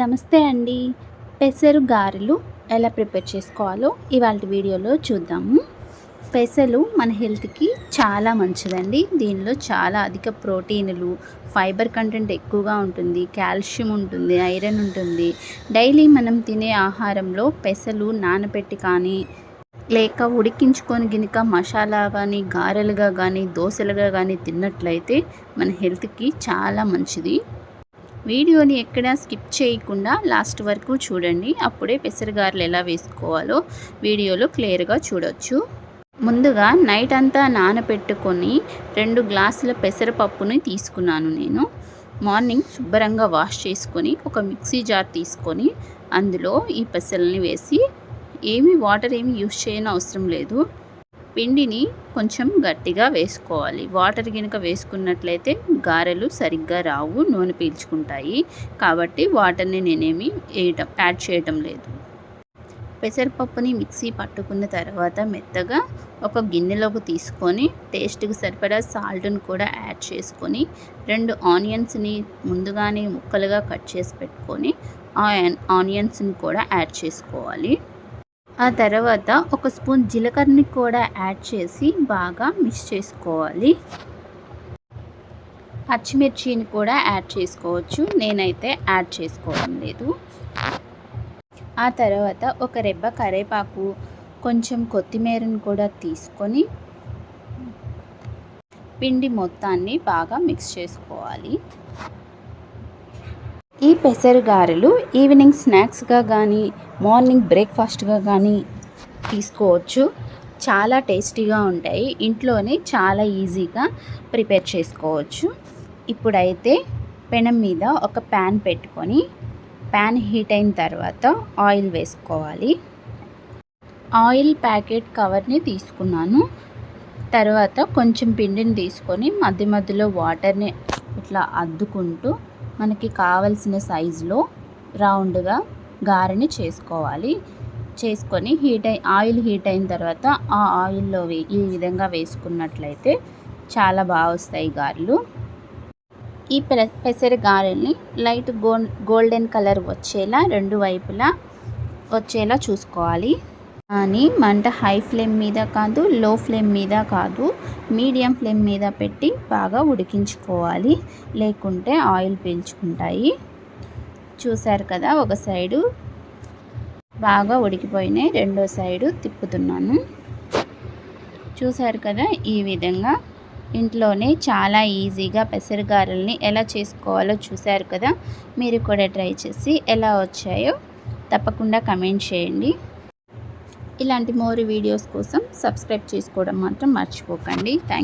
నమస్తే అండి. పెసరు గారెలు ఎలా ప్రిపేర్ చేసుకోవాలో ఇవాళ వీడియోలో చూద్దాము. పెసలు మన హెల్త్కి చాలా మంచిదండి. దీనిలో చాలా అధిక ప్రోటీన్లు ఫైబర్ కంటెంట్ ఎక్కువగా ఉంటుంది కాల్షియం ఉంటుంది ఐరన్ ఉంటుంది. డైలీ మనం తినే ఆహారంలో పెసలు నానబెట్టి కానీ లేక ఉడికించుకొని గినక మసాలా కానీ గారెలుగా కానీ దోశలుగా కానీ తిన్నట్లయితే మన హెల్త్కి చాలా మంచిది. వీడియోని ఎక్కడా స్కిప్ చేయకుండా లాస్ట్ వరకు చూడండి. అప్పుడే పెసరగారలు ఎలా వేసుకోవాలో వీడియోలో క్లియర్గా చూడొచ్చు. ముందుగా నైట్ అంతా నానబెట్టుకొని రెండు గ్లాసుల పెసరపప్పుని తీసుకున్నాను నేను. మార్నింగ్ శుభ్రంగా వాష్ చేసుకొని ఒక మిక్సీ జార్ తీసుకొని అందులో ఈ పెసల్ని వేసి ఏమీ వాటర్ ఏమి యూస్ చేయని అవసరం లేదు. పిండిని కొంచెం గట్టిగా వేసుకోవాలి. వాటర్ కనుక వేసుకున్నట్లయితే గారెలు సరిగ్గా రావు నూనె పీల్చుకుంటాయి. కాబట్టి వాటర్ని నేనేమి వేయటం యాడ్ చేయటం లేదు. పెసరపప్పుని మిక్సీ పట్టుకున్న తర్వాత మెత్తగా ఒక గిన్నెలోకి తీసుకొని టేస్ట్కి సరిపడా సాల్ట్ని కూడా యాడ్ చేసుకొని రెండు ఆనియన్స్ని ముందుగానే ముక్కలుగా కట్ చేసి పెట్టుకొని ఆ ఆనియన్స్ని కూడా యాడ్ చేసుకోవాలి. ఆ తర్వాత ఒక స్పూన్ జీలకర్రని కూడా యాడ్ చేసి బాగా మిక్స్ చేసుకోవాలి. పచ్చిమిర్చిని కూడా యాడ్ చేసుకోవచ్చు. నేనైతే యాడ్ చేసుకోవడం లేదు. ఆ తర్వాత ఒక రెబ్బ కరేపాకు కొంచెం కొత్తిమీరను కూడా తీసుకొని పిండి మొత్తాన్ని బాగా మిక్స్ చేసుకోవాలి. ఈ పెసరు గారెలు ఈవినింగ్ స్నాక్స్గా కానీ మార్నింగ్ బ్రేక్ఫాస్ట్గా కానీ తీసుకోవచ్చు. చాలా టేస్టీగా ఉంటాయి. ఇంట్లోనే చాలా ఈజీగా ప్రిపేర్ చేసుకోవచ్చు. ఇప్పుడైతే పెనం మీద ఒక ప్యాన్ పెట్టుకొని ప్యాన్ హీట్ అయిన తర్వాత ఆయిల్ వేసుకోవాలి. ఆయిల్ ప్యాకెట్ కవర్ని తీసుకున్నాను. తర్వాత కొంచెం పిండిని తీసుకొని మధ్య మధ్యలో వాటర్ని ఇట్లా అద్దుకుంటూ మనకి కావలసిన సైజులో రౌండ్గా గారెని చేసుకోవాలి. చేసుకొని హీట్ అయి ఆయిల్ హీట్ అయిన తర్వాత ఆ ఆయిల్లో వే ఈ విధంగా వేసుకున్నట్లయితే చాలా బాగా వస్తాయి గారెలు. ఈ పెసర గారెల్ని లైట్ గోల్ గోల్డెన్ కలర్ వచ్చేలా రెండు వైపులా వచ్చేలా చూసుకోవాలి. కానీ మంట హై ఫ్లేమ్ మీద కాదు లో ఫ్లేమ్ మీద కాదు మీడియం ఫ్లేమ్ మీద పెట్టి బాగా ఉడికించుకోవాలి. లేకుంటే ఆయిల్ పీల్చుకుంటాయి. చూశారు కదా ఒక సైడు బాగా ఉడికిపోయినాయి. రెండో సైడు తిప్పుతున్నాను. చూశారు కదా ఈ విధంగా ఇంట్లోనే చాలా ఈజీగా పెసరగారల్ని ఎలా చేసుకోవాలో చూశారు కదా మీరు కూడా ట్రై చేసి ఎలా వచ్చాయో తప్పకుండా కమెంట్ చేయండి. ఇలాంటి మోర్ వీడియోస్ కోసం సబ్స్క్రైబ్ చేసుకోవడం మాత్రం మర్చిపోకండి. థ్యాంక్